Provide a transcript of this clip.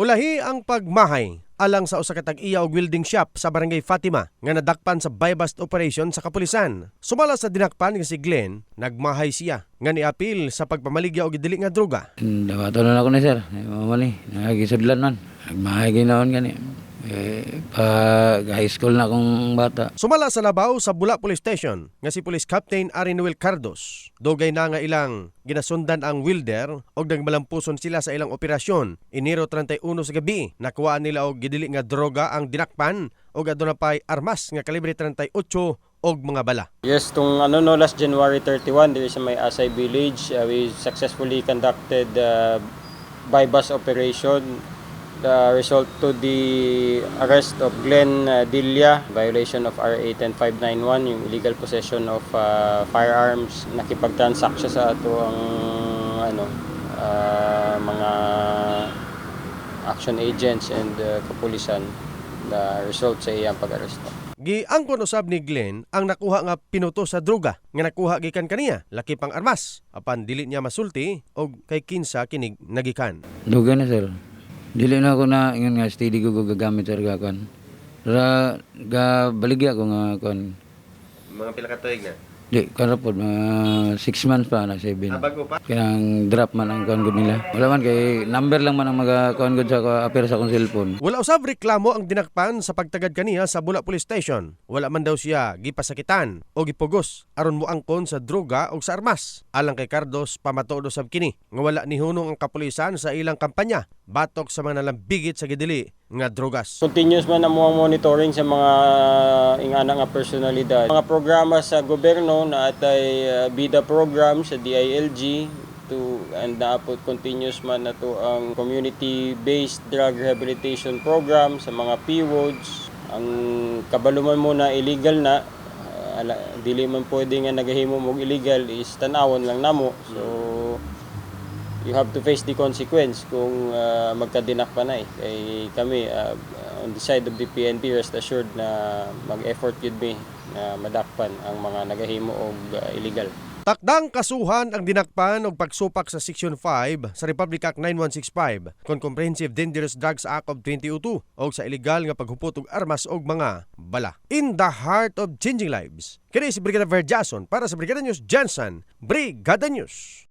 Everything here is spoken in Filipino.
Ulahi ang pagmahay alang sa usa ka tag-iya og welding shop sa Barangay Fatima nga nadakpan sa buy-bust operation sa kapulisan. Sumala sa dinakpan nga si Glenn, nagmahay siya nga niapil sa pagpamaligya og dili nga droga. Dawato na ako ni sir. Mamali. Nagisudlan man. Nagmahay ginaon gani. Eh, pag high school na akong bata. Sumala sa labaw sa Bula Police Station nga si Police Captain Arinuel Cardos. Dugay na nga ilang ginasundan ang welder og nagmalampuson sila sa ilang operasyon. Enero 31 sa gabi, nakuha nila og gidili nga droga ang dinakpan og aduna pay armas nga kalibre 38 og mga bala. Yes, tung ano no last January 31 there is may Asay Village uh, we successfully conducted uh, by bus operation the result to the arrest of Glenn uh, Dilia violation of RA 10591 yung illegal possession of uh, firearms nakipagtransact siya sa ato ang ano uh, mga action agents and uh, kapulisan the result sa iyang pag-aresto Giangkon usab ni Glenn ang nakuha nga pinuto sa droga nga nakuha gikan kaniya laki pang armas apan dili niya masulti og kay kinsa kinig nagikan. Duga na sir. Dili na ako na ingon nga steady ko gagamit sir ka kon. Ra ga baligya ko nga kon. Mga pila ka tuig na. Di kan rapod mga 6 months pa na 7. bago pa? Kanang drop man ang gud nila. Wala man kay number lang man ang mga gud sa ko apir sa akong cellphone. Wala usab reklamo ang dinakpan sa pagtagad kaniya sa Bula Police Station. Wala man daw siya gipasakitan o gipugos aron mo angkon sa droga o sa armas. Alang kay Cardos pamatuod usab kini nga wala ni hunong ang kapulisan sa ilang kampanya batok sa mga nalambigit sa gidili nga drogas. Continuous man ang mga monitoring sa mga ingana nga personalidad. Mga programa sa gobyerno na atay uh, bida program sa DILG to and naapot continuous man na to ang community-based drug rehabilitation program sa mga PWODs. Ang kabaluman mo na illegal na uh, dili man pwede nga nagahimo mo og illegal is tanawon lang namo. So you have to face the consequence kung uh, magkadinak pa na eh. Kay kami, uh, on the side of the PNP, rest assured na mag-effort yun mi na madakpan ang mga nagahimo og uh, illegal. Takdang kasuhan ang dinakpan og pagsupak sa Section 5 sa Republic Act 9165 kon Comprehensive Dangerous Drugs Act of 2002 o sa illegal nga paghupot og armas og mga bala. In the heart of changing lives. Kini si Brigada Verjason para sa Brigada News Jensen, Brigada News.